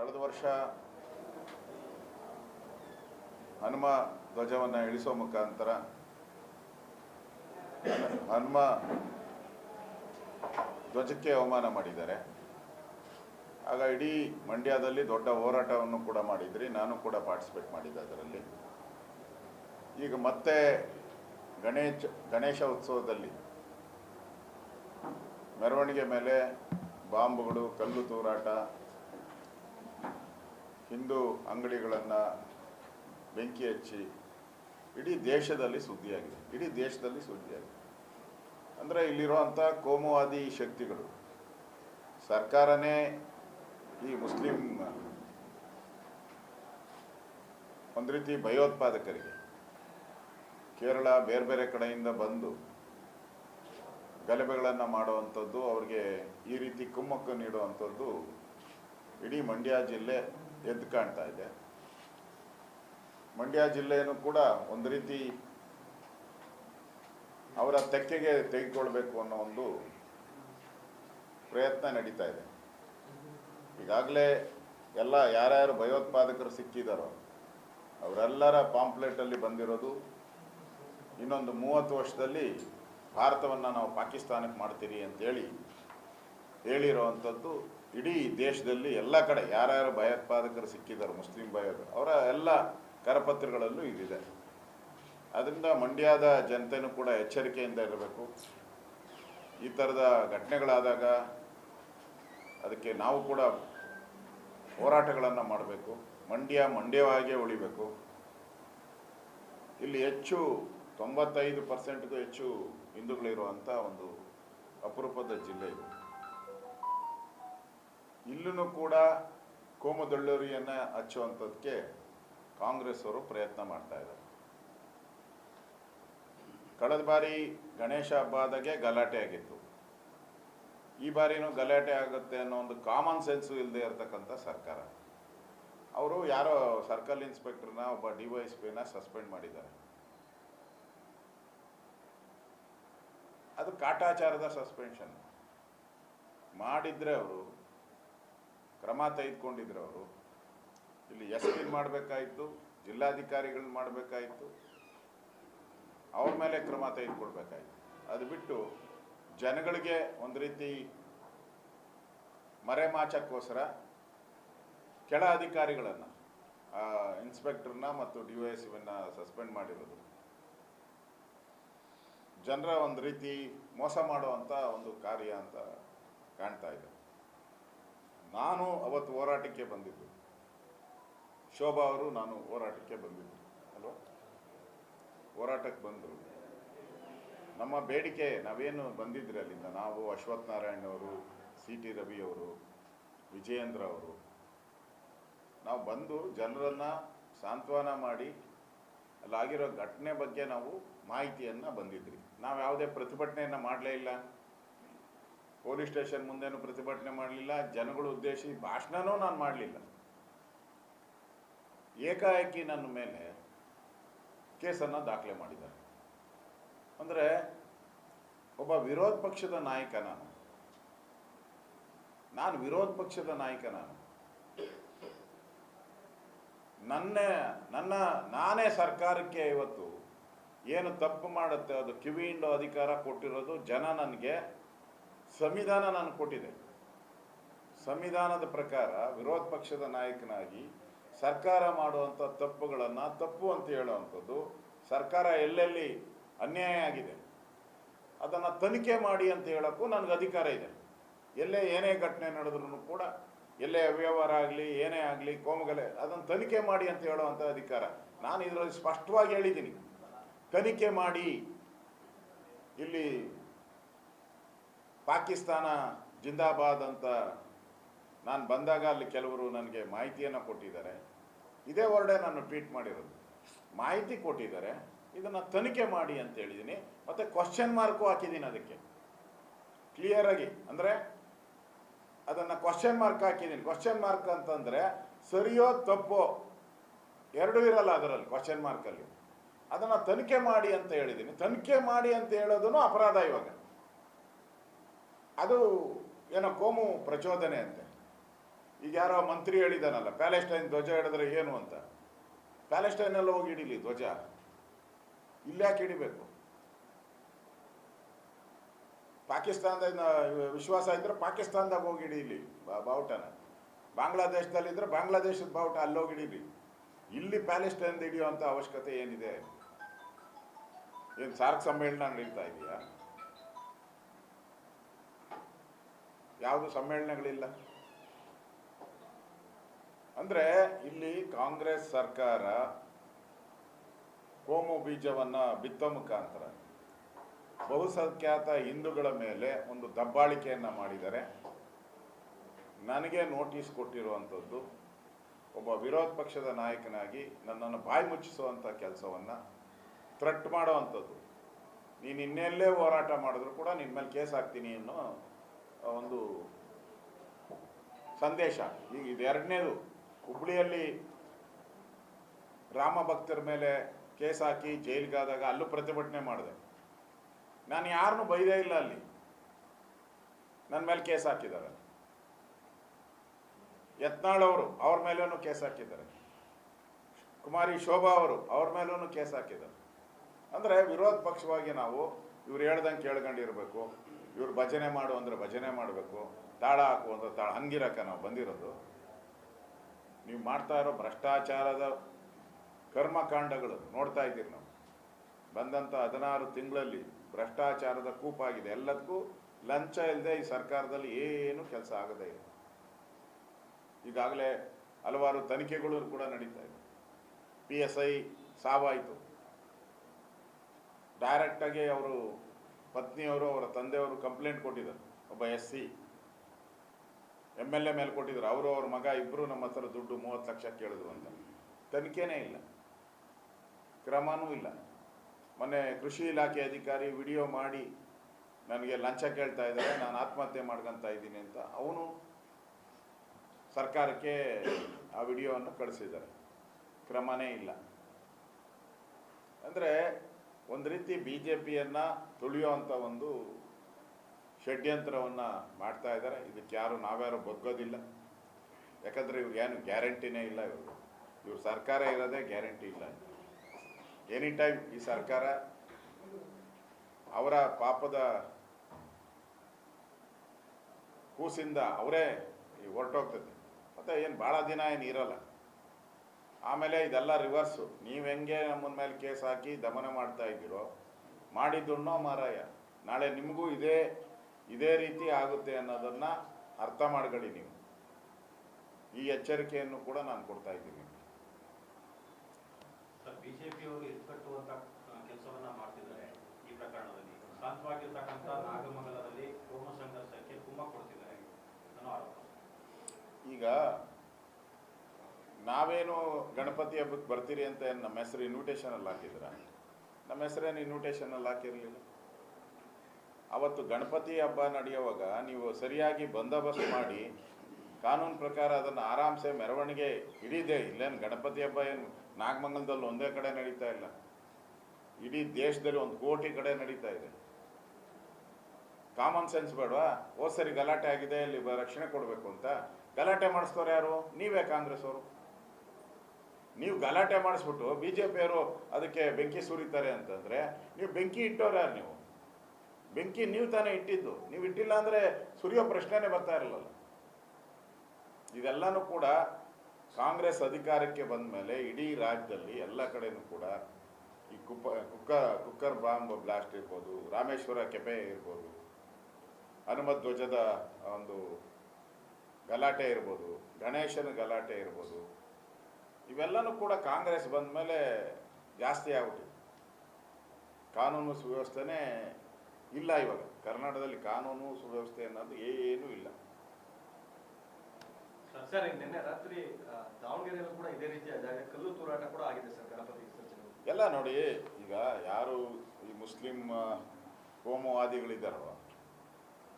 ಕಳೆದ ವರ್ಷ ಹನುಮ ಧ್ವಜವನ್ನು ಇಳಿಸೋ ಮುಖಾಂತರ ಹನುಮ ಧ್ವಜಕ್ಕೆ ಅವಮಾನ ಮಾಡಿದ್ದಾರೆ. ಆಗ ಇಡೀ ಮಂಡ್ಯದಲ್ಲಿ ದೊಡ್ಡ ಹೋರಾಟವನ್ನು ಕೂಡ ಮಾಡಿದ್ರಿ. ನಾನು ಕೂಡ ಪಾರ್ಟಿಸಿಪೇಟ್ ಮಾಡಿದ್ದೆ ಅದರಲ್ಲಿ. ಈಗ ಮತ್ತೆ ಗಣೇಶ ಗಣೇಶ ಉತ್ಸವದಲ್ಲಿ ಮೆರವಣಿಗೆ ಮೇಲೆ ಬಾಂಬುಗಳು, ಕಲ್ಲು ತೂರಾಟ ಹಿಂದೂ ಅಂಗಡಿಗಳನ್ನು ಬೆಂಕಿ ಹಚ್ಚಿ ಇಡೀ ದೇಶದಲ್ಲಿ ಸುದ್ದಿಯಾಗಿದೆ. ಇಡೀ ದೇಶದಲ್ಲಿ ಸುದ್ದಿಯಾಗಿದೆ. ಅಂದರೆ ಇಲ್ಲಿರುವಂಥ ಕೋಮುವಾದಿ ಶಕ್ತಿಗಳು, ಸರ್ಕಾರನೇ ಈ ಮುಸ್ಲಿಂ ಒಂದು ರೀತಿ ಭಯೋತ್ಪಾದಕರಿಗೆ, ಕೇರಳ ಬೇರೆ ಬೇರೆ ಕಡೆಯಿಂದ ಬಂದು ಗಲಭೆಗಳನ್ನು ಮಾಡುವಂಥದ್ದು, ಅವ್ರಿಗೆ ಈ ರೀತಿ ಕುಮ್ಮಕ್ಕು ನೀಡುವಂಥದ್ದು ಇಡೀ ಮಂಡ್ಯ ಜಿಲ್ಲೆ ಎದ್ದು ಕಾಣ್ತಾ ಇದೆ. ಮಂಡ್ಯ ಜಿಲ್ಲೆಯನ್ನು ಕೂಡ ಒಂದು ರೀತಿ ಅವರ ತೆಕ್ಕೆಗೆ ತೆಗೆದುಕೊಳ್ಬೇಕು ಅನ್ನೋ ಒಂದು ಪ್ರಯತ್ನ ನಡೀತಾ ಇದೆ. ಈಗಾಗಲೇ ಎಲ್ಲ ಯಾರ್ಯಾರು ಭಯೋತ್ಪಾದಕರು ಸಿಕ್ಕಿದಾರೋ ಅವರೆಲ್ಲರ ಪಾಂಪ್ಲೆಟಲ್ಲಿ ಬಂದಿರೋದು ಇನ್ನೊಂದು ಮೂವತ್ತು ವರ್ಷದಲ್ಲಿ ಭಾರತವನ್ನು ನಾವು ಪಾಕಿಸ್ತಾನಕ್ಕೆ ಮಾಡ್ತೀರಿ ಅಂತೇಳಿ ಹೇಳಿರೋವಂಥದ್ದು ಇಡೀ ದೇಶದಲ್ಲಿ ಎಲ್ಲ ಕಡೆ ಯಾರ್ಯಾರು ಭಯೋತ್ಪಾದಕರು ಸಿಕ್ಕಿದ್ದಾರೆ, ಮುಸ್ಲಿಂ ಭಯೋತ್ಪಾದ ಅವರ ಎಲ್ಲ ಕರಪತ್ರಗಳಲ್ಲೂ ಇದಿದೆ. ಅದರಿಂದ ಮಂಡ್ಯದ ಜನತೆನೂ ಕೂಡ ಎಚ್ಚರಿಕೆಯಿಂದ ಇರಬೇಕು. ಈ ಥರದ ಘಟನೆಗಳಾದಾಗ ಅದಕ್ಕೆ ನಾವು ಕೂಡ ಹೋರಾಟಗಳನ್ನು ಮಾಡಬೇಕು. ಮಂಡ್ಯ ಮಂಡ್ಯವಾಗೇ ಉಳಿಬೇಕು. ಇಲ್ಲಿ ಹೆಚ್ಚು ತೊಂಬತ್ತೈದು ಪರ್ಸೆಂಟ್ಗೂ ಹೆಚ್ಚು ಹಿಂದೂಗಳಿರುವಂಥ ಒಂದು ಅಪರೂಪದ ಜಿಲ್ಲೆ ಇದು. ಇಲ್ಲೂ ಕೂಡ ಕೋಮುದಳ್ಳೂರಿಯನ್ನು ಹಚ್ಚುವಂಥದ್ದಕ್ಕೆ ಕಾಂಗ್ರೆಸ್ ಅವರು ಪ್ರಯತ್ನ ಮಾಡ್ತಾ ಇದ್ದಾರೆ. ಕಳೆದ ಬಾರಿ ಗಣೇಶ ಹಬ್ಬದಾಗೆ ಗಲಾಟೆ ಆಗಿತ್ತು. ಈ ಬಾರಿನೂ ಗಲಾಟೆ ಆಗುತ್ತೆ ಅನ್ನೋ ಒಂದು ಕಾಮನ್ ಸೆನ್ಸು ಇಲ್ಲದೆ ಇರತಕ್ಕಂಥ ಸರ್ಕಾರ. ಅವರು ಯಾರೋ ಸರ್ಕಲ್ ಇನ್ಸ್ಪೆಕ್ಟರ್ನ ಒಬ್ಬ ಡಿ ಪಿನ ಸಸ್ಪೆಂಡ್ ಮಾಡಿದ್ದಾರೆ. ಅದು ಕಾಟಾಚಾರದ ಸಸ್ಪೆನ್ಷನ್ ಮಾಡಿದ್ರೆ ಅವರು ಕ್ರಮ ತೆಗೆದುಕೊಂಡಿದ್ರು ಅವರು. ಇಲ್ಲಿ ಎಸ್ ಪಿ ಮಾಡಬೇಕಾಯಿತು ಜಿಲ್ಲಾಧಿಕಾರಿಗಳನ್ನ ಮಾಡಬೇಕಾಯಿತು. ಅವ್ರ ಮೇಲೆ ಕ್ರಮ ತೆಗೆದುಕೊಳ್ಬೇಕಾಯಿತು. ಅದು ಬಿಟ್ಟು ಜನಗಳಿಗೆ ಒಂದು ರೀತಿ ಮರೆಮಾಚಕ್ಕೋಸ್ಕರ ಕೆಳ ಅಧಿಕಾರಿಗಳನ್ನು ಇನ್ಸ್ಪೆಕ್ಟರ್ನ ಮತ್ತು ಡಿ ಒ ಎಸ್ ಸಸ್ಪೆಂಡ್ ಮಾಡಿರೋದು. ಜನರ ಒಂದು ರೀತಿ ಮೋಸ ಮಾಡುವಂಥ ಒಂದು ಕಾರ್ಯ ಅಂತ ಕಾಣ್ತಾ ಇದೆ. ನಾನು ಅವತ್ತು ಹೋರಾಟಕ್ಕೆ ಬಂದಿದ್ದು. ಶೋಭಾ ಅವರು ನಾನು ಹೋರಾಟಕ್ಕೆ ಬಂದಿದ್ದು. ಅಲ್ವಾ? ಹೋರಾಟಕ್ಕೆ ಬಂದರು. ನಮ್ಮ ಬೇಡಿಕೆ, ನಾವೇನು ಬಂದಿದ್ರಿ ಅಲ್ಲಿಂದ? ನಾವು ಅಶ್ವಥ್ ನಾರಾಯಣ್ ಅವರು ಸಿ ಟಿ ರವಿ ಅವರು, ವಿಜಯೇಂದ್ರ ಅವರು. ನಾವು ಬಂದು ಜನರನ್ನು ಸಾಂತ್ವನ ಮಾಡಿ, ಅಲ್ಲಾಗಿರೋ ಘಟನೆ ಬಗ್ಗೆ ನಾವು ಮಾಹಿತಿಯನ್ನು ಬಂದಿದ್ರಿ. ನಾವು ಯಾವುದೇ ಪ್ರತಿಭಟನೆಯನ್ನು ಮಾಡಲೇ ಇಲ್ಲ. ಪೊಲೀಸ್ ಸ್ಟೇಷನ್ ಮುಂದೇನು ಪ್ರತಿಭಟನೆ ಮಾಡಲಿಲ್ಲ, ಜನಗಳು ಉದ್ದೇಶಿ ಭಾಷಣನೂ ನಾನು ಮಾಡಲಿಲ್ಲ. ಏಕಾಏಕಿ ನನ್ನ ಮೇಲೆ ಕೇಸನ್ನು ದಾಖಲೆ ಮಾಡಿದ್ದಾರೆ. ಅಂದರೆ ಒಬ್ಬ ವಿರೋಧ ಪಕ್ಷದ ನಾಯಕ ನಾನು. ನಾನು ವಿರೋಧ ಪಕ್ಷದ ನಾಯಕ ನಾನು. ನನ್ನ ನನ್ನ, ನಾನೇ ಸರ್ಕಾರಕ್ಕೆ ಇವತ್ತು ಏನು ತಪ್ಪು ಮಾಡುತ್ತೆ, ಅದು ಕಿವಿ ಹಿಂಡೋ ಅಧಿಕಾರ ಕೊಟ್ಟಿರೋದು ಜನ ನನಗೆ ಸಂವಿಧಾನ ನಾನು ಕೊಟ್ಟಿದೆ. ಸಂವಿಧಾನದ ಪ್ರಕಾರ ವಿರೋಧ ಪಕ್ಷದ ನಾಯಕನಾಗಿ ಸರ್ಕಾರ ಮಾಡುವಂಥ ತಪ್ಪುಗಳನ್ನು ತಪ್ಪು ಅಂತ ಹೇಳುವಂಥದ್ದು ಸರ್ಕಾರ ಎಲ್ಲೆಲ್ಲಿ ಅನ್ಯಾಯ ಆಗಿದೆ. ಅದನ್ನು ತನಿಖೆ ಮಾಡಿ ಅಂತ ಹೇಳೋಕ್ಕೂ ನನಗೆ ಅಧಿಕಾರ ಇದೆ. ಎಲ್ಲೇ ಏನೇ ಘಟನೆ ನಡೆದ್ರೂ ಕೂಡ, ಎಲ್ಲೇ ಅವ್ಯವಹಾರ ಆಗಲಿ, ಏನೇ ಆಗಲಿ, ಕೋಮಗಲೆ, ಅದನ್ನು ತನಿಖೆ ಮಾಡಿ ಅಂತ ಹೇಳುವಂಥ ಅಧಿಕಾರ ನಾನು ಇದರಲ್ಲಿ ಸ್ಪಷ್ಟವಾಗಿ ಹೇಳಿದ್ದೀನಿ. ತನಿಖೆ ಮಾಡಿ ಇಲ್ಲಿ ಪಾಕಿಸ್ತಾನ ಜಿಂದಾಬಾದ್ ಅಂತ ನಾನು ಬಂದಾಗ ಅಲ್ಲಿ ಕೆಲವರು ನನಗೆ ಮಾಹಿತಿಯನ್ನು ಕೊಟ್ಟಿದ್ದಾರೆ. ಇದೇ ವರ್ಡೆ ನಾನು ಟ್ವೀಟ್ ಮಾಡಿರೋದು. ಮಾಹಿತಿ ಕೊಟ್ಟಿದ್ದಾರೆ. ಇದನ್ನು ತನಿಖೆ ಮಾಡಿ ಅಂತ ಹೇಳಿದ್ದೀನಿ ಮತ್ತು ಕ್ವಶನ್ ಮಾರ್ಕು ಹಾಕಿದ್ದೀನಿ ಅದಕ್ಕೆ. ಕ್ಲಿಯರಾಗಿ ಅಂದರೆ ಅದನ್ನು ಕ್ವಶನ್ ಮಾರ್ಕ್ ಹಾಕಿದ್ದೀನಿ ಕ್ವಶನ್ ಮಾರ್ಕ್ ಅಂತಂದರೆ ಸರಿಯೋ ತಪ್ಪೋ ಎರಡೂ ಇರಲ್ಲ ಅದರಲ್ಲಿ ಕ್ವಶನ್ ಮಾರ್ಕಲ್ಲಿ ಅದನ್ನು ತನಿಖೆ ಮಾಡಿ ಅಂತ ಹೇಳಿದ್ದೀನಿ ತನಿಖೆ ಮಾಡಿ ಅಂತ ಹೇಳೋದನ್ನು ಅಪರಾಧ ಇವಾಗ. ಅದು ಏನೋ ಕೋಮು ಪ್ರಚೋದನೆ ಅಂತೆ. ಈಗ ಯಾರೋ ಮಂತ್ರಿ ಹೇಳಿದಾನಲ್ಲ, ಪ್ಯಾಲೆಸ್ಟೈನ್ ಧ್ವಜ ಹಿಡಿದ್ರೆ ಏನು ಅಂತ. ಪ್ಯಾಲೆಸ್ಟೈನಲ್ಲಿ ಹೋಗಿ ಹಿಡೀಲಿ ಧ್ವಜ. ಇಲ್ಲ್ಯಾಕೆ ಹಿಡಿಬೇಕು? ಪಾಕಿಸ್ತಾನದ ವಿಶ್ವಾಸ ಇದ್ರೆ ಪಾಕಿಸ್ತಾನದಾಗ ಹೋಗಿ ಹಿಡೀಲಿ ಬಾವುಟನ. ಬಾಂಗ್ಲಾದೇಶದಲ್ಲಿದ್ದರೆ ಬಾಂಗ್ಲಾದೇಶದ ಬಾವುಟ ಅಲ್ಲೋಗಿ ಹಿಡೀಲಿ. ಇಲ್ಲಿ ಪ್ಯಾಲೆಸ್ಟೈನ್ ಹಿಡಿಯುವಂಥ ಅವಶ್ಯಕತೆ ಏನಿದೆ? ಏನು ಸಾರ್ಕ್ ಸಮ್ಮೇಳನ ನಡೀತಾ ಇದೆಯಾ? ಯಾವುದು ಸಮ್ಮೇಳನಗಳಿಲ್ಲ. ಅಂದ್ರೆ ಇಲ್ಲಿ ಕಾಂಗ್ರೆಸ್ ಸರ್ಕಾರ ಕೋಮು ಬೀಜವನ್ನ ಬಿತ್ತೋ ಮುಖಾಂತರ ಬಹುಸಂಖ್ಯಾತ ಹಿಂದೂಗಳ ಮೇಲೆ ಒಂದು ದಬ್ಬಾಳಿಕೆಯನ್ನ ಮಾಡಿದರೆ ನನಗೆ ನೋಟಿಸ್ ಕೊಟ್ಟಿರುವಂಥದ್ದು ಒಬ್ಬ ವಿರೋಧ ಪಕ್ಷದ ನಾಯಕನಾಗಿ ನನ್ನನ್ನು ಬಾಯಿ ಮುಚ್ಚಿಸುವಂಥ ಕೆಲಸವನ್ನು ಥ್ರೆಟ್ ಮಾಡುವಂಥದ್ದು ನೀನು ಇನ್ನೆಲ್ಲೇ ಹೋರಾಟ ಮಾಡಿದ್ರು ಕೂಡ ನಿನ್ನ ಮೇಲೆ ಕೇಸ್ ಹಾಕ್ತೀನಿ ಅನ್ನೋ ಒಂದು ಸಂದೇಶ. ಈಗ ಇದು ಎರಡನೇದು ಹುಬ್ಳಿಯಲ್ಲಿ ರಾಮ ಭಕ್ತರ ಮೇಲೆ ಕೇಸ್ ಹಾಕಿ ಜೈಲಿಗಾದಾಗ ಅಲ್ಲೂ ಪ್ರತಿಭಟನೆ ಮಾಡಿದೆ. ನಾನು ಯಾರನ್ನೂ ಬೈದೇ ಇಲ್ಲ ಅಲ್ಲಿ. ನನ್ನ ಮೇಲೆ ಕೇಸ್ ಹಾಕಿದ್ದಾರೆ. ಯತ್ನಾಳ್ ಅವರು ಅವ್ರ ಮೇಲೂ ಕೇಸ್ ಹಾಕಿದ್ದಾರೆ. ಕುಮಾರಿ ಶೋಭಾ ಅವರು ಅವ್ರ ಮೇಲೂ ಕೇಸ್ ಹಾಕಿದ್ದಾರೆ. ಅಂದರೆ ವಿರೋಧ ಪಕ್ಷವಾಗಿ ನಾವು ಇವ್ರು ಹೇಳ್ದಂಗೆ ಕೇಳ್ಕೊಂಡಿರ್ಬೇಕು. ಇವ್ರು ಭಜನೆ ಮಾಡು ಅಂದ್ರೆ ಭಜನೆ ಮಾಡಬೇಕು, ತಾಳ ಹಾಕು ಅಂದ್ರೆ ತಾಳ, ಹಂಗಿರಕ್ಕ ನಾವು ಬಂದಿರೋದು. ನೀವು ಮಾಡ್ತಾ ಇರೋ ಭ್ರಷ್ಟಾಚಾರದ ಕರ್ಮಕಾಂಡಗಳು ನೋಡ್ತಾ ಇದ್ದೀರಿ ನಾವು. ಬಂದಂಥ ಹದಿನಾರು ತಿಂಗಳಲ್ಲಿ ಭ್ರಷ್ಟಾಚಾರದ ಕೂಪಾಗಿದೆ. ಎಲ್ಲದಕ್ಕೂ ಲಂಚ ಇಲ್ಲದೆ ಈ ಸರ್ಕಾರದಲ್ಲಿ ಏನು ಕೆಲಸ ಆಗದೇ ಇಲ್ಲ. ಈಗಾಗಲೇ ಹಲವಾರು ತನಿಖೆಗಳು ಕೂಡ ನಡೀತಾ ಇದೆ. ಪಿ ಎಸ್ ಐ ಸಾವಾಯಿತು. ಡೈರೆಕ್ಟಾಗಿ ಅವರು ಪತ್ನಿಯವರು, ಅವರ ತಂದೆಯವರು ಕಂಪ್ಲೇಂಟ್ ಕೊಟ್ಟಿದ್ದಾರೆ. ಒಬ್ಬ S C M L A ಮೇಲೆ ಕೊಟ್ಟಿದ್ರು ಅವರು ಅವ್ರ ಮಗ ಇಬ್ಬರು ನಮ್ಮ ಹತ್ರ ದುಡ್ಡು ಮೂವತ್ತು ಲಕ್ಷ ಕೇಳಿದ್ರು ಅಂತ. ತನಿಖೆನೇ ಇಲ್ಲ. ಕ್ರಮನೂ ಇಲ್ಲ. ಮೊನ್ನೆ ಕೃಷಿ ಇಲಾಖೆ ಅಧಿಕಾರಿ ವಿಡಿಯೋ ಮಾಡಿ ನನಗೆ ಲಂಚ ಕೇಳ್ತಾ ಇದ್ದಾರೆ, ನಾನು ಆತ್ಮಹತ್ಯೆ ಮಾಡ್ಕೊತಾ ಇದ್ದೀನಿ ಅಂತ. ಅವನು ಸರ್ಕಾರಕ್ಕೆ ಆ ವಿಡಿಯೋವನ್ನು ಕಳಿಸಿದ್ದಾರೆ. ಕ್ರಮನೇ ಇಲ್ಲ. ಅಂದರೆ ಒಂದು ರೀತಿ ಬಿ ಜೆ ಪಿಯನ್ನು ತುಳಿಯುವಂಥ ಒಂದು ಷಡ್ಯಂತ್ರವನ್ನು ಮಾಡ್ತಾ ಇದ್ದಾರೆ. ಇದಕ್ಕೆ ಯಾರು ನಾವ್ಯಾರು ಬಗ್ಗೋದಿಲ್ಲ. ಯಾಕಂದರೆ ಇವ್ರಿಗೇನು ಗ್ಯಾರಂಟಿನೇ ಇಲ್ಲ ಇವರು. ಇವ್ರ ಸರ್ಕಾರ ಇರೋದೇ ಗ್ಯಾರಂಟಿ ಇಲ್ಲ. ಎನಿ ಟೈಮ್ ಈ ಸರ್ಕಾರ ಅವರ ಪಾಪದ ಕೂಸಿಂದ ಅವರೇ ಹೊರಟೋಗ್ತದೆ. ಮತ್ತು ಏನು ಭಾಳ ದಿನ ಏನು ಇರಲ್ಲ. ಆಮೇಲೆ ಇದೆಲ್ಲ ರಿವರ್ಸು ನೀವು ಹೆಂಗೆ ನಮ್ಮನ ಮೇಲೆ ಕೇಸ್ ಹಾಕಿ ದಮನ ಮಾಡ್ತಾ ಇದ್ದೀರೋ ಮಾಡಿದ್ದುಣ್ಣೋ ಮಾರಾಯ. ನಾಳೆ ನಿಮಗೂ ಇದೇ ಇದೇ ರೀತಿ ಆಗುತ್ತೆ ಅನ್ನೋದನ್ನು ಅರ್ಥ ಮಾಡ್ಕೊಳ್ಳಿ ನೀವು. ಈ ಎಚ್ಚರಿಕೆಯನ್ನು ಕೂಡ ನಾನು ಕೊಡ್ತಾ ಇದ್ದೀನಿ ಈಗ ನಾವೇನು ಗಣಪತಿ ಹಬ್ಬಕ್ಕೆ ಬರ್ತೀರಿ ಅಂತ ಏನು ನಮ್ಮ ಹೆಸರು ಇನ್ವಿಟೇಷನಲ್ಲಿ ಹಾಕಿದ್ರ ನಮ್ಮ ಹೆಸರೇನು ಇನ್ವಿಟೇಷನಲ್ಲಿ ಹಾಕಿರ್ಲಿಲ್ಲ? ಅವತ್ತು ಗಣಪತಿ ಹಬ್ಬ ನಡೆಯುವಾಗ ನೀವು ಸರಿಯಾಗಿ ಬಂದೋಬಸ್ತ್ ಮಾಡಿ, ಕಾನೂನು ಪ್ರಕಾರ ಅದನ್ನು ಆರಾಮ್ಸೆ ಮೆರವಣಿಗೆ ಹಿಡಿದೆ, ಇಲ್ಲೇನು ಗಣಪತಿ ಹಬ್ಬ ಏನು ನಾಗಮಂಗಲದಲ್ಲಿ ಒಂದೇ ಕಡೆ ನಡೀತಾ ಇಲ್ಲ. ಇಡೀ ದೇಶದಲ್ಲಿ ಒಂದು ಕೋಟಿ ಕಡೆ ನಡೀತಾ ಇದೆ. ಕಾಮನ್ ಸೆನ್ಸ್ ಬೇಡವಾ? ಓ ಸರಿ ಗಲಾಟೆ ಆಗಿದೆ ಇಲ್ಲಿ ರಕ್ಷಣೆ ಕೊಡಬೇಕು ಅಂತ. ಗಲಾಟೆ ಮಾಡಿಸ್ತವ್ರು ಯಾರು? ನೀವೇ ಕಾಂಗ್ರೆಸ್ ಅವರು ನೀವು ಗಲಾಟೆ ಮಾಡಿಸ್ಬಿಟ್ಟು ಬಿ ಜೆ ಪಿಯವರು ಅದಕ್ಕೆ ಬೆಂಕಿ ಸುರಿತಾರೆ ಅಂತಂದ್ರೆ ನೀವು ಬೆಂಕಿ ಇಟ್ಟವ್ರು ನೀವು? ಬೆಂಕಿ ನೀವು ತಾನೇ ಇಟ್ಟಿದ್ದು. ನೀವು ಇಟ್ಟಿಲ್ಲ ಅಂದ್ರೆ ಸುರಿಯೋ ಪ್ರಶ್ನೆನೇ ಬರ್ತಾ ಇರಲಿಲ್ಲ. ಇದೆಲ್ಲನೂ ಕೂಡ ಕಾಂಗ್ರೆಸ್ ಅಧಿಕಾರಕ್ಕೆ ಬಂದ ಮೇಲೆ ಇಡೀ ರಾಜ್ಯದಲ್ಲಿ ಎಲ್ಲ ಕಡೆನೂ ಕೂಡ ಈ ಕುಪ್ಪ ಕುಕ್ಕ, ಕುಕ್ಕರ್ ಬಾಂಬ್ ಬ್ಲಾಸ್ಟ್ ಇರ್ಬೋದು, ರಾಮೇಶ್ವರ ಕೆಪೆ ಇರ್ಬೋದು ಹನುಮತ್ ಧ್ವಜದ ಒಂದು ಗಲಾಟೆ ಇರ್ಬೋದು, ಗಣೇಶನ ಗಲಾಟೆ ಇರ್ಬೋದು ಇವೆಲ್ಲನೂ ಕೂಡ ಕಾಂಗ್ರೆಸ್ ಬಂದ ಮೇಲೆ ಜಾಸ್ತಿ ಆಗ್ಬಿಟ್ಟಿದೆ. ಕಾನೂನು ಸುವ್ಯವಸ್ಥೆನೇ ಇಲ್ಲ ಇವಾಗ. ಕರ್ನಾಟಕದಲ್ಲಿ ಕಾನೂನು ಸುವ್ಯವಸ್ಥೆ ಅನ್ನೋದು ಏನೂ ಇಲ್ಲ. ಸರ್ ಈಗ ನಿನ್ನೆ ರಾತ್ರಿ ದಾವಣಗೆರೆಯಲ್ಲೂ ಕೂಡ ಇದೇ ರೀತಿಯ ಕಲ್ಲು ತೂರಾಟ ಕೂಡ ಆಗಿದೆ ಸರ್ ಗಣಪತಿ ವಿಸರ್ಜನೆ. ಎಲ್ಲ ನೋಡಿ ಈಗ ಯಾರು ಈ ಮುಸ್ಲಿಂ ಕೋಮವಾದಿಗಳಿದ್ದಾರೋ ಕೋಮುವಾದಿಗಳಿದ್ದಾರೋ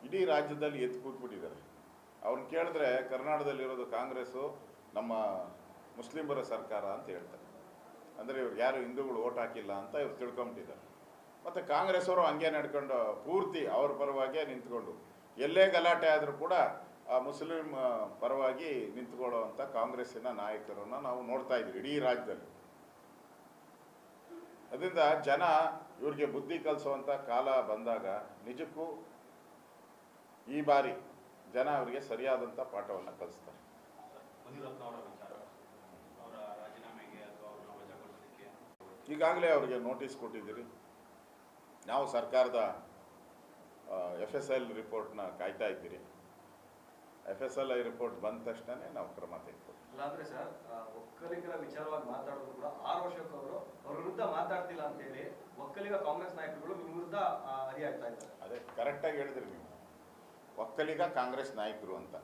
ಇಡೀ ರಾಜ್ಯದಲ್ಲಿ ಎದ್ದು ಕೂತ್ಬಿಟ್ಟಿದ್ದಾರೆ. ಅವ್ರನ್ನ ಕೇಳಿದ್ರೆ ಕರ್ನಾಟಕದಲ್ಲಿರೋದು ಕಾಂಗ್ರೆಸ್ಸು ನಮ್ಮ ಮುಸ್ಲಿಮರ ಸರ್ಕಾರ ಅಂತ ಹೇಳ್ತಾರೆ. ಅಂದರೆ ಇವ್ರು ಯಾರು ಹಿಂದೂಗಳು ಓಟ್ ಹಾಕಿಲ್ಲ ಅಂತ ಇವ್ರು ತಿಳ್ಕೊಂಬಿಟ್ಟಿದ್ದಾರೆ. ಮತ್ತು ಕಾಂಗ್ರೆಸ್ ಅವರು ಹಂಗೆ ನಡ್ಕೊಂಡು ಪೂರ್ತಿ ಅವ್ರ ಪರವಾಗಿ ನಿಂತ್ಕೊಂಡು, ಎಲ್ಲೇ ಗಲಾಟೆ ಆದರೂ ಕೂಡ ಆ ಮುಸ್ಲಿಂ ಪರವಾಗಿ ನಿಂತ್ಕೊಳ್ಳೋ ಅಂತ ಕಾಂಗ್ರೆಸ್ಸಿನ ನಾಯಕರನ್ನು ನಾವು ನೋಡ್ತಾ ಇದ್ವಿ ಇಡೀ ರಾಜ್ಯದಲ್ಲಿ. ಅದರಿಂದ ಜನ ಇವ್ರಿಗೆ ಬುದ್ಧಿ ಕಲಿಸುವಂಥ ಕಾಲ ಬಂದಾಗ ನಿಜಕ್ಕೂ ಈ ಬಾರಿ ಜನ ಅವರಿಗೆ ಸರಿಯಾದಂಥ ಪಾಠವನ್ನು ಕಲಿಸ್ತಾರೆ. ಈಗಾಗಲೇ ಅವರಿಗೆ ನೋಟಿಸ್ ಕೊಟ್ಟಿದ್ದೀರಿ. ನಾವು ಸರ್ಕಾರದ ಎಫ್ ಎಸ್ ಎಲ್ ರಿಪೋರ್ಟ್ನ ಕಾಯ್ತಾ ಇದ್ದೀರಿ. F S L I report ಬಂದ ತಕ್ಷಣನೇ ನಾವು ಕ್ರಮ ತೆಗೆದುಕೊಳ್ತೀವಿ. ಸರ್ ಒಕ್ಕಲಿಗರ ವಿಚಾರವಾಗಿ ಮಾತಾಡೋದು ಕೂಡ ಆರು ವರ್ಷಕ್ಕೆ ಅವರು ಅವ್ರ ವಿರುದ್ಧ ಮಾತಾಡ್ತಿಲ್ಲ ಅಂತ ಹೇಳಿ ಒಕ್ಕಲಿಗ ಕಾಂಗ್ರೆಸ್ ನಾಯಕರುಗಳು ನಿಮ್ಮ ವಿರುದ್ಧ ಅರಿಯಾಗ್ತಾ ಇದ್ದಾರೆ. ಅದೇ ಕರೆಕ್ಟಾಗಿ ಹೇಳಿದ್ರಿ ನೀವು. ಒಕ್ಕಲಿಗ ಕಾಂಗ್ರೆಸ್ ನಾಯಕರು ಅಂತ.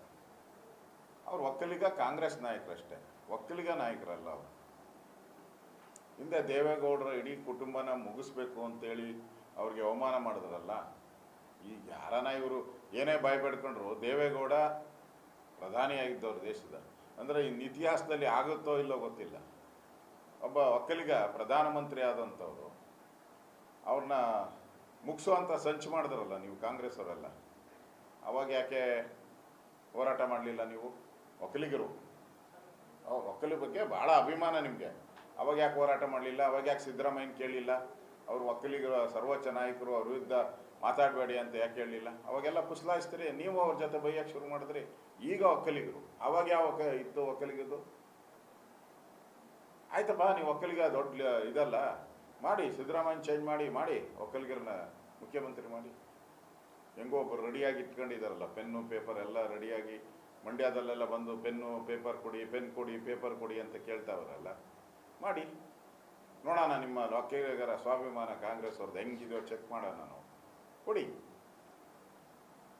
ಅವ್ರು ಒಕ್ಕಲಿಗ ಕಾಂಗ್ರೆಸ್ ನಾಯಕರಷ್ಟೇ ಒಕ್ಕಲಿಗ ನಾಯಕರಲ್ಲ ಅವರು. ಹಿಂದೆ ದೇವೇಗೌಡರ ಇಡೀ ಕುಟುಂಬನ ಮುಗಿಸ್ಬೇಕು ಅಂತೇಳಿ ಅವ್ರಿಗೆ ಅವಮಾನ ಮಾಡಿದ್ರಲ್ಲ ಈಗ ಯಾರನ ಇವರು ಏನೇ ಬಾಯಿ ಪಡ್ಕೊಂಡ್ರು ದೇವೇಗೌಡ ಪ್ರಧಾನಿಯಾಗಿದ್ದವ್ರು ದೇಶದ. ಅಂದರೆ ಇನ್ನು ಇತಿಹಾಸದಲ್ಲಿ ಆಗುತ್ತೋ ಇಲ್ಲೋ ಗೊತ್ತಿಲ್ಲ. ಒಬ್ಬ ಒಕ್ಕಲಿಗ, ಪ್ರಧಾನಮಂತ್ರಿ ಆದಂಥವ್ರು ಅವ್ರನ್ನ ಮುಗಿಸುವಂಥ ಸಂಚು ಮಾಡಿದ್ರಲ್ಲ ನೀವು ಕಾಂಗ್ರೆಸ್ ಅವರೆಲ್ಲ. ಅವಾಗ ಯಾಕೆ ಹೋರಾಟ ಮಾಡಲಿಲ್ಲ ನೀವು? ಒಕ್ಕಲಿಗರು. ಅವ್ರ ಒಕ್ಕಲಿಗ ಬಗ್ಗೆ ಭಾಳ ಅಭಿಮಾನ ನಿಮಗೆ. ಅವಾಗ ಯಾಕೆ ಹೋರಾಟ ಮಾಡಲಿಲ್ಲ? ಅವಾಗ ಯಾಕೆ ಸಿದ್ದರಾಮಯ್ಯನ ಕೇಳಲಿಲ್ಲ ಅವರು ಒಕ್ಕಲಿಗರ ಸರ್ವೋಚ್ಚ ನಾಯಕರು ಅವ್ರ ವಿರುದ್ಧ ಮಾತಾಡಬೇಡಿ ಅಂತ ಯಾಕೆ ಹೇಳಲಿಲ್ಲ ಅವಾಗೆಲ್ಲ ಪುಸ್ಲಾಯಿಸ್ತೀರಿ, ನೀವು ಅವ್ರ ಜೊತೆ ಬೈಯಕ್ಕೆ ಶುರು ಮಾಡಿದ್ರಿ. ಈಗ ಒಕ್ಕಲಿಗರು ಅವಾಗ ಯಾವ ಇತ್ತು ಒಕ್ಕಲಿಗದು ಆಯ್ತಪ್ಪ, ನೀವು ಒಕ್ಕಲಿಗ ದೊಡ್ಡ ಇದಲ್ಲ. ಮಾಡಿ ಸಿದ್ದರಾಮಯ್ಯ ಚೇಂಜ್ ಮಾಡಿ ಮಾಡಿ ಒಕ್ಕಲಿಗರನ್ನ ಮುಖ್ಯಮಂತ್ರಿ ಮಾಡಿ. ಹೆಂಗೋ ಒಬ್ಬರು ರೆಡಿಯಾಗಿ ಇಟ್ಕೊಂಡಿದ್ದಾರಲ್ಲ ಪೆನ್ನು, ಪೇಪರ್ ಎಲ್ಲ ರೆಡಿಯಾಗಿ, ಮಂಡ್ಯದಲ್ಲೆಲ್ಲ ಬಂದು ಪೆನ್ನು, ಪೇಪರ್ ಕೊಡಿ, ಪೆನ್ ಕೊಡಿ, ಪೇಪರ್ ಕೊಡಿ ಅಂತ ಕೇಳ್ತಾವ್ರಲ್ಲ. ಮಾಡಿ. ನೋಡೋಣ ನಿಮ್ಮ ಲೋಕೇಗರ ಸ್ವಾಭಿಮಾನ ಕಾಂಗ್ರೆಸ್ ಅವ್ರದ್ದು ಹೆಂಗಿದೆಯೋ ಚೆಕ್ ಮಾಡೋಣ ನಾವು. ಕೊಡಿ.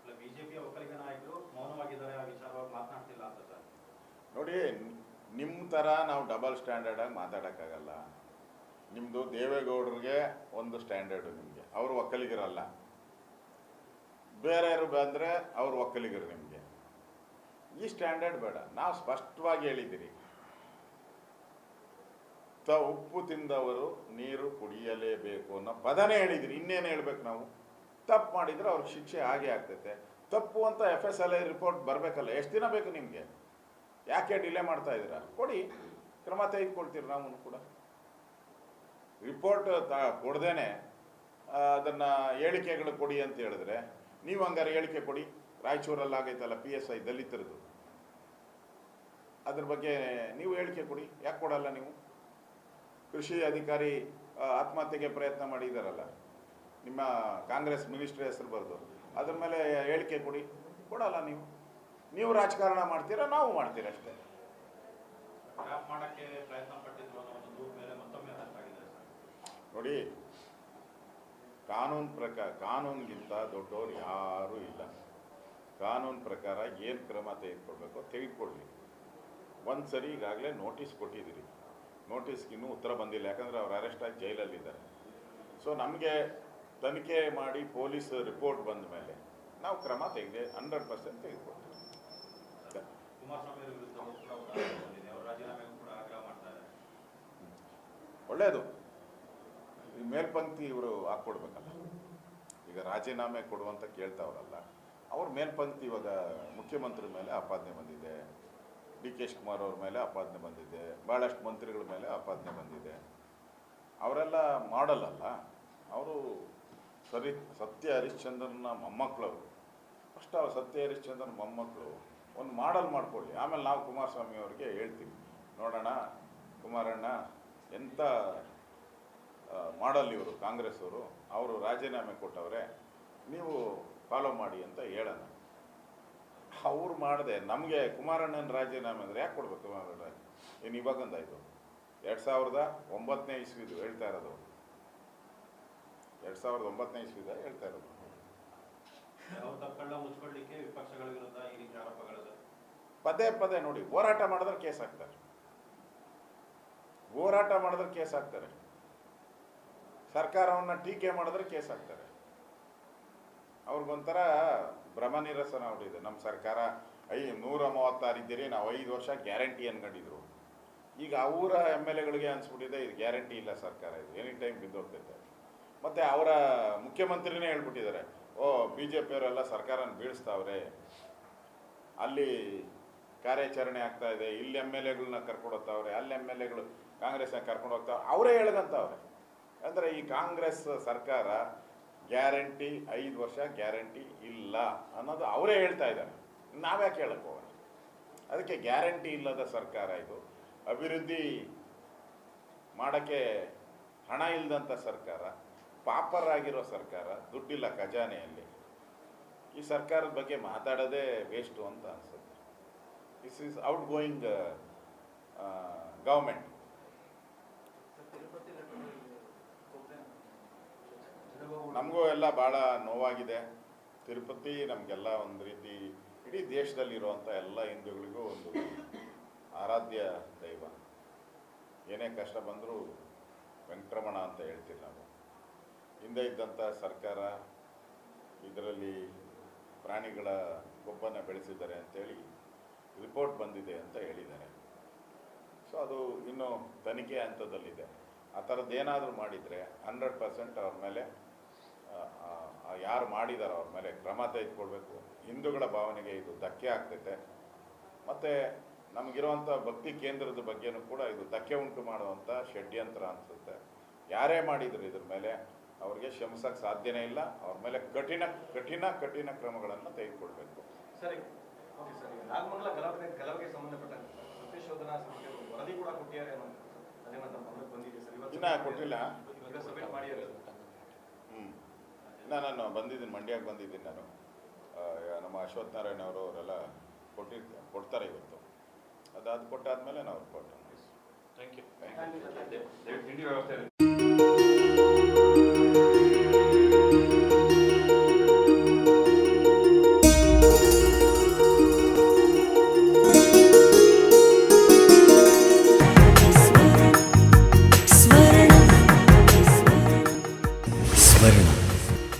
ಅಲ್ಲ ಬಿಜೆಪಿಯ ಒಕ್ಕಲಿಗ ನಾಯಕರು ಮೌನವಾಗಿದ್ದಾರೆ ಆ ವಿಚಾರವಾಗಿ ಮಾತನಾಡ್ತಿಲ್ಲ ಅಂತ ಸರ್. ನೋಡಿ ನಿಮ್ಮ ಥರ ನಾವು ಡಬಲ್ ಸ್ಟ್ಯಾಂಡರ್ಡಾಗಿ ಮಾತಾಡೋಕ್ಕಾಗಲ್ಲ. ನಿಮ್ಮದು ದೇವೇಗೌಡರಿಗೆ ಒಂದು ಸ್ಟ್ಯಾಂಡರ್ಡು ನಿಮಗೆ. ಅವರು ಒಕ್ಕಲಿಗರಲ್ಲ. ಬೇರೆಯವರು ಬಂದರೆ ಅವರು ಒಕ್ಕಲಿಗರು ನಿಮಗೆ. ಈ ಸ್ಟ್ಯಾಂಡರ್ಡ್ ಬೇಡ. ನಾವು ಸ್ಪಷ್ಟವಾಗಿ ಹೇಳಿದ್ದೀರಿ ಉಪ್ಪು ತಿಂದವರು ನೀರು ಕುಡಿಯಲೇಬೇಕು ಅನ್ನೋ ಪದನೇ ಹೇಳಿದ್ರಿ ಇನ್ನೇನು ಹೇಳ್ಬೇಕು ನಾವು? ತಪ್ಪು ಮಾಡಿದರೆ ಅವ್ರಿಗೆ ಶಿಕ್ಷೆ ಹಾಗೆ ಆಗ್ತೈತೆ. ತಪ್ಪು ಅಂತ F S L I report ಬರಬೇಕಲ್ಲ, ಎಷ್ಟು ದಿನ ಬೇಕು ನಿಮಗೆ? ಯಾಕೆ ಡಿಲೇ ಮಾಡ್ತಾ ಇದ್ದೀರಾ? ಕೊಡಿ, ಕ್ರಮ ತೆಗೆದುಕೊಳ್ತೀರಿ ನಾವು ಕೂಡ. ರಿಪೋರ್ಟ್ ತ ಕೊಡ್ದೇನೆ ಅದನ್ನು ಹೇಳಿಕೆಗಳು ಕೊಡಿ ಅಂತ ಹೇಳಿದ್ರೆ, ನೀವು ಹಂಗಾರೆ ಹೇಳಿಕೆ ಕೊಡಿ. ರಾಯಚೂರಲ್ಲಿ ಆಗೈತಲ್ಲ ಪಿ ಎಸ್ ಐ ದಲಿತರದು. ಅದ್ರ ಬಗ್ಗೆ ನೀವು ಹೇಳಿಕೆ ಕೊಡಿ. ಯಾಕೆ ಕೊಡಲ್ಲ ನೀವು? ಕೃಷಿ ಅಧಿಕಾರಿ ಆತ್ಮಹತ್ಯೆಗೆ ಪ್ರಯತ್ನ ಮಾಡಿದಾರಲ್ಲ. ನಿಮ್ಮ ಕಾಂಗ್ರೆಸ್ ಮಿನಿಸ್ಟ್ರಿ ಹೆಸರು ಬರೆದು. ಅದ್ರ ಮೇಲೆ ಹೇಳಿಕೆ ಕೊಡಿ. ಕೊಡಲ್ಲ ನೀವು. ನೀವು ರಾಜಕಾರಣ ಮಾಡ್ತೀರಾ ನಾವು ಮಾಡ್ತೀರಾ ಅಷ್ಟೇ. ನೋಡಿ ಕಾನೂನು ಪ್ರಕಾರ ಕಾನೂನಿಗಿಂತ ದೊಡ್ಡವ್ರು ಯಾರೂ ಇಲ್ಲ. ಕಾನೂನು ಪ್ರಕಾರ ಏನು ಕ್ರಮ ತೆಗೆದುಕೊಳ್ಬೇಕೋ ತೆಗೆದುಕೊಳ್ಳಿ. ಒಂದು ಸರಿ ಈಗಾಗಲೇ ನೋಟಿಸ್ ಕೊಟ್ಟಿದ್ದೀರಿ. ನೋಟಿಸ್ಗೆ ಇನ್ನೂ ಉತ್ತರ ಬಂದಿಲ್ಲ ಯಾಕಂದರೆ ಅವ್ರು ಅರೆಸ್ಟ್ ಆಗಿ ಜೈಲಲ್ಲಿದ್ದಾರೆ. ಸೊ ನಮಗೆ ತನಿಖೆ ಮಾಡಿ ಪೊಲೀಸ್ ರಿಪೋರ್ಟ್ ಬಂದ ಮೇಲೆ ನಾವು ಕ್ರಮ ತೆಗೆದೆ ಹಂಡ್ರೆಡ್ ಪರ್ಸೆಂಟ್ ಒಳ್ಳೆಯದು ಈ ಮೇಲ್ಪಂಕ್ತಿ ಇವರು ಹಾಕ್ಕೊಡ್ಬೇಕಲ್ಲ. ಈಗ ರಾಜೀನಾಮೆ ಕೊಡುವಂತ ಕೇಳ್ತಾವ್ರಲ್ಲ ಅವ್ರ ಮೇಲ್ಪಂಕ್ತಿ ಇವಾಗ ಮುಖ್ಯಮಂತ್ರಿ ಮೇಲೆ ಆಪಾದನೆ ಬಂದಿದೆ. ಡಿ ಕೆ ಶಿವಕುಮಾರ್ ಅವ್ರ ಮೇಲೆ ಆಪಾದನೆ ಬಂದಿದೆ ಭಾಳಷ್ಟು ಮಂತ್ರಿಗಳ ಮೇಲೆ ಆಪಾದನೆ ಬಂದಿದೆ. ಅವರೆಲ್ಲ ಮಾಡಲ್ ಅಲ್ಲ ಅವರು ಸರಿ, ಸತ್ಯ ಹರಿಶ್ಚಂದ್ರನ ಮೊಮ್ಮಕ್ಕಳವರು ಫಸ್ಟ್ ಅವ್ರು ಸತ್ಯ ಹರಿಶ್ಚಂದ್ರನ ಮೊಮ್ಮಕ್ಕಳು ಒಂದು ಮಾಡಲ್ ಮಾಡ್ಕೊಳ್ಳಿ. ಆಮೇಲೆ ನಾವು ಕುಮಾರಸ್ವಾಮಿ ಅವ್ರಿಗೆ ಹೇಳ್ತೀವಿ, ನೋಡೋಣ ಕುಮಾರಣ್ಣ ಎಂಥ ಮಾಡಲ್ ಇವರು ಕಾಂಗ್ರೆಸ್ ಅವರು ಅವರು ರಾಜೀನಾಮೆ ಕೊಟ್ಟವ್ರೆ, ನೀವು ಫಾಲೋ ಮಾಡಿ ಅಂತ ಹೇಳೋಣ. ಅವ್ರು ಮಾಡಿದೆ ನಮಗೆ ಕುಮಾರಣ್ಣನ ರಾಜೀನಾಮೆ ಅಂದರೆ ಯಾಕೆ ಕೊಡ್ಬೇಕು ಕುಮಾರಣ್ಣ ಏನು ಇವಾಗಂದಾಯಿತು? ಎರಡು ಸಾವಿರದ ಒಂಬತ್ತನೇ ಇಸ್ವಿದು ಹೇಳ್ತಾ ಇರೋದು. ಎರಡು ಸಾವಿರದ ಒಂಬತ್ತನೇ ಇಸ್ವಿದ ಹೇಳ್ತಾ ಇರೋದು. ಪದೇ ಪದೇ ನೋಡಿ ಹೋರಾಟ ಮಾಡಿದ್ರೆ ಕೇಸ್ ಹಾಕ್ತಾರೆ. ಹೋರಾಟ ಮಾಡಿದ್ರೆ ಕೇಸ್ ಹಾಕ್ತಾರೆ. ಸರ್ಕಾರವನ್ನು ಟೀಕೆ ಮಾಡಿದ್ರೆ ಕೇಸ್ ಹಾಕ್ತಾರೆ. ಅವ್ರಿಗೊಂಥರ ಭ್ರಮ ನಿರಸನ ಹೊಡಿದೆ ನಮ್ಮ ಸರ್ಕಾರ, ಐ, ನೂರ ಮೂವತ್ತಾರು ಇದ್ದೀರಿ, ನಾವು ಐದು ವರ್ಷ ಗ್ಯಾರಂಟಿ ಅನ್ಕೊಂಡಿದ್ರು. ಈಗ ಅವರ ಎಂ ಎಲ್ ಎಗಳಿಗೆ ಅನಿಸ್ಬಿಟ್ಟಿದೆ, ಇದು ಗ್ಯಾರಂಟಿ ಇಲ್ಲ ಸರ್ಕಾರ, ಇದು ಎನಿ ಟೈಮ್ ಬಿದ್ದೋಗ್ತೈತೆ. ಮತ್ತು ಅವರ ಮುಖ್ಯಮಂತ್ರಿನೇ ಹೇಳ್ಬಿಟ್ಟಿದ್ದಾರೆ, ಓ ಬಿ ಜೆ ಪಿಯವರೆಲ್ಲ ಸರ್ಕಾರನ ಬೀಳಿಸ್ತಾವ್ರೆ. ಅಲ್ಲಿ ಕಾರ್ಯಾಚರಣೆ ಆಗ್ತಾ ಇದೆ, ಇಲ್ಲಿ ಎಂ ಎಲ್ ಎಗಳನ್ನ ಕರ್ಕೊಂಡು ಹೋಗ್ತಾವ್ರೆ ಅಲ್ಲಿ ಎಂ ಎಲ್ ಎಗಳು ಕಾಂಗ್ರೆಸ್ನ ಕರ್ಕೊಂಡು ಹೋಗ್ತಾವ್ರೆ ಅವರೇ ಹೇಳ್ದಂತವ್ರೆ ಅಂದರೆ ಈ ಕಾಂಗ್ರೆಸ್ ಸರ್ಕಾರ ಗ್ಯಾರಂಟಿ ಐದು ವರ್ಷ ಗ್ಯಾರಂಟಿ ಇಲ್ಲ ಅನ್ನೋದು ಅವರೇ ಹೇಳ್ತಾ ಇದ್ದಾರೆ. ನಾವ್ಯಾಕೆ ಹೇಳಕ್ ಹೋಗೋಣ? ಅದಕ್ಕೆ ಗ್ಯಾರಂಟಿ ಇಲ್ಲದ ಸರ್ಕಾರ ಇದು. ಅಭಿವೃದ್ಧಿ ಮಾಡೋಕ್ಕೆ ಹಣ ಇಲ್ಲದಂಥ ಸರ್ಕಾರ, ಪಾಪರಾಗಿರೋ ಸರ್ಕಾರ, ದುಡ್ಡಿಲ್ಲ ಖಜಾನೆಯಲ್ಲಿ. ಈ ಸರ್ಕಾರದ ಬಗ್ಗೆ ಮಾತಾಡೋದೇ ವೇಸ್ಟು ಅಂತ ಅನಿಸುತ್ತೆ. This is out going government ನಮಗೂ ಎಲ್ಲ ಭಾಳ ನೋವಾಗಿದೆ. ತಿರುಪತಿ ನಮಗೆಲ್ಲ ಒಂದು ರೀತಿ ಇಡೀ ದೇಶದಲ್ಲಿರುವಂಥ ಎಲ್ಲ ಹಿಂದೂಗಳಿಗೂ ಒಂದು ಆರಾಧ್ಯ ದೈವ. ಏನೇ ಕಷ್ಟ ಬಂದರೂ ವೆಂಕಟರಮಣ ಅಂತ ಹೇಳ್ತೀವಿ ನಾವು. ಹಿಂದೆ ಇದ್ದಂಥ ಸರ್ಕಾರ ಇದರಲ್ಲಿ ಪ್ರಾಣಿಗಳ ಕೊಬ್ಬನ್ನು ಬೆಳೆಸಿದ್ದಾರೆ ಅಂತೇಳಿ ರಿಪೋರ್ಟ್ ಬಂದಿದೆ ಅಂತ ಹೇಳಿದ್ದಾರೆ. ಸೊ ಅದು ಇನ್ನೂ ತನಿಖೆ ಹಂತದಲ್ಲಿದೆ. ಆ ಥರದ್ದೇನಾದರೂ ಮಾಡಿದರೆ ಹಂಡ್ರೆಡ್ ಪರ್ಸೆಂಟ್ ಅವ್ರ ಮೇಲೆ ಯಾರು ಮಾಡಿದಾರೋ ಅವ್ರ ಮೇಲೆ ಕ್ರಮ ತೆಗೆದುಕೊಳ್ಬೇಕು. ಹಿಂದೂಗಳ ಭಾವನೆಗೆ ಇದು ಧಕ್ಕೆ ಆಗ್ತೈತೆ. ಮತ್ತು ನಮಗಿರುವಂಥ ಭಕ್ತಿ ಕೇಂದ್ರದ ಬಗ್ಗೆನೂ ಕೂಡ ಇದು ಧಕ್ಕೆ ಉಂಟು ಮಾಡುವಂಥ ಷಡ್ಯಂತ್ರ ಅನಿಸುತ್ತೆ. ಯಾರೇ ಮಾಡಿದ್ರು ಇದ್ರ ಮೇಲೆ ಅವ್ರಿಗೆ ಕ್ಷಮಿಸಕ್ಕೆ ಸಾಧ್ಯನೇ ಇಲ್ಲ. ಅವ್ರ ಮೇಲೆ ಕಠಿಣ ಕಠಿಣ ಕಠಿಣ ಕ್ರಮಗಳನ್ನು ತೆಗೆದುಕೊಳ್ಬೇಕು. ಸರಿ. Okay sir. ನಾಗಮಂಗಲ ಗಲಭೆ ಗಲಭೆಗೆ ಸಂಬಂಧಪಟ್ಟಂತೆ ಸತ್ಯಶೋಧನಾ ವರದಿ ಕೂಡ ಕೊಟ್ಟಿದ್ದಾರೆ ಅನ್ನೋ ಅದೇ ನಮ್ಮ ಗಮನಕ್ಕೆ ಬಂದಿದೆ ಸರ್. ಇವತ್ತು ಇನ್ನೂ ಕೊಟ್ಟಿಲ್ಲ. ಸಭೆ ಸಬ್ಮಿಟ್ ಮಾಡಿದ್ದಾರೆ. ನಾನು ಬಂದಿದ್ದೀನಿ ಮಂಡ್ಯಕ್ಕೆ ಬಂದಿದ್ದೀನಿ ನಾನು. ನಮ್ಮ ಅಶ್ವಥ್ ನಾರಾಯಣ ಅವರು ಅವರೆಲ್ಲ ಕೊಟ್ಟಿರ್ತಾರೆ ಕೊಡ್ತಾರೆ ಇವತ್ತು. ಅದಾದ ಕೊಟ್ಟಾದ್ಮೇಲೆ ನಾವು ಯು ಥ್ಯಾಂಕ್ ಯು